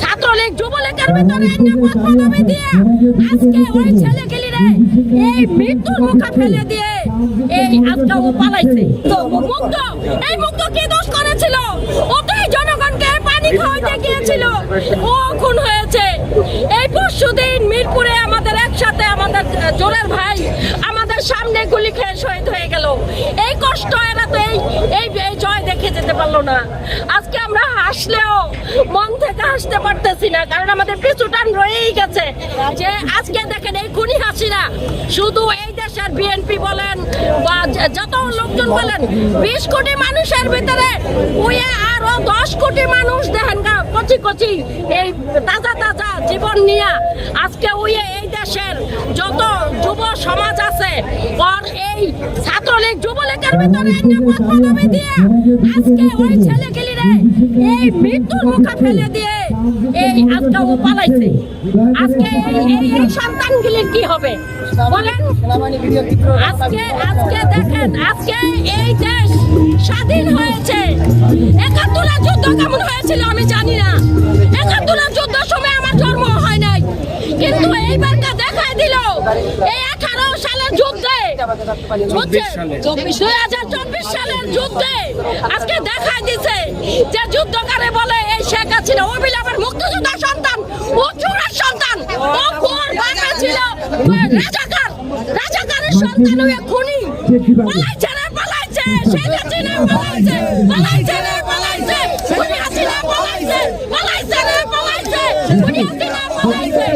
ছাত্রলীগ যুবলীগের ভিতরে আজকে ওই ছেলেগুলিরে এই মৃত্যুর মুখে ফেলে দিয়ে এই পালাইছে। এই মুক্ত দোষ করেছিল? জনগণকে পানি খাওয়াইতে গিয়েছিল ও খুন হয়েছে। এই পরশুদিন মিরপুরে আমাদের একসাথে আমাদের জোরের ভাই আমাদের সামনে গুলি খেয়ে শহীদ হয়ে গেল। এই কষ্ট এরা তো এই এই জয় দেখে যেতে পারল না। আজকে আমরা হাসলেও মন থেকে হাসতে পারতেছি না, কারণ আমাদের পিছু টান রয়েই গেছে। যে আজকে দেখেন এই খুনি হাসিনা, শুধু এই দেশের বিএনপি বলেন বা যত লোকজন বলেন, বিশ কোটি মানুষের ভিতরে উয়ে আরও দশ কোটি মানুষ দেখেন কচি কচি এই তাজা তাজা জীবন নিয়ে আজকে উয়ে এই দেশের যত যুব সমাজ আছে আর এই ছাত্রলীগ, যুবলীগের ভিতরে আজকে ওই এই মৃত্যুর মুখে ফেলে দিয়ে এই আজকে ও পালাইছে। আজকে এই সন্তানগুলির কি হবে? বলেন। আজকে আজকে দেখেন আজকে এই দেশ স্বাধীন হয়েছে। যুদ্ধ কেমন হয়েছিল আমি জানি না। একাত্তরের যুদ্ধের সময় আমার জন্ম হয় নাই। কিন্তু এইবারটা দেখাই দিল এই আঠারো সালের যুদ্ধে। দুই হাজার চব্বিশ সালের যুদ্ধে আজকে দেখাই দিছে যে যুদ্ধকারে বলে এই শেখ হাসিনা ও বিলে আমার মুক্তিযোদ্ধা সন্তান ও চোরের সন্তান ও কোর বাপে ছিল রাজাকার, রাজাকারের সন্তান হয়ে খুনি। পালাইছে রে, পালাইছে শেখ হাসিনা পালাইছে পালাইছে রে, পালাইছে, খুনি হাসিনা পালাইছে পালাইছে রে, পালাইছে, খুনি হাসিনা পালাইছে।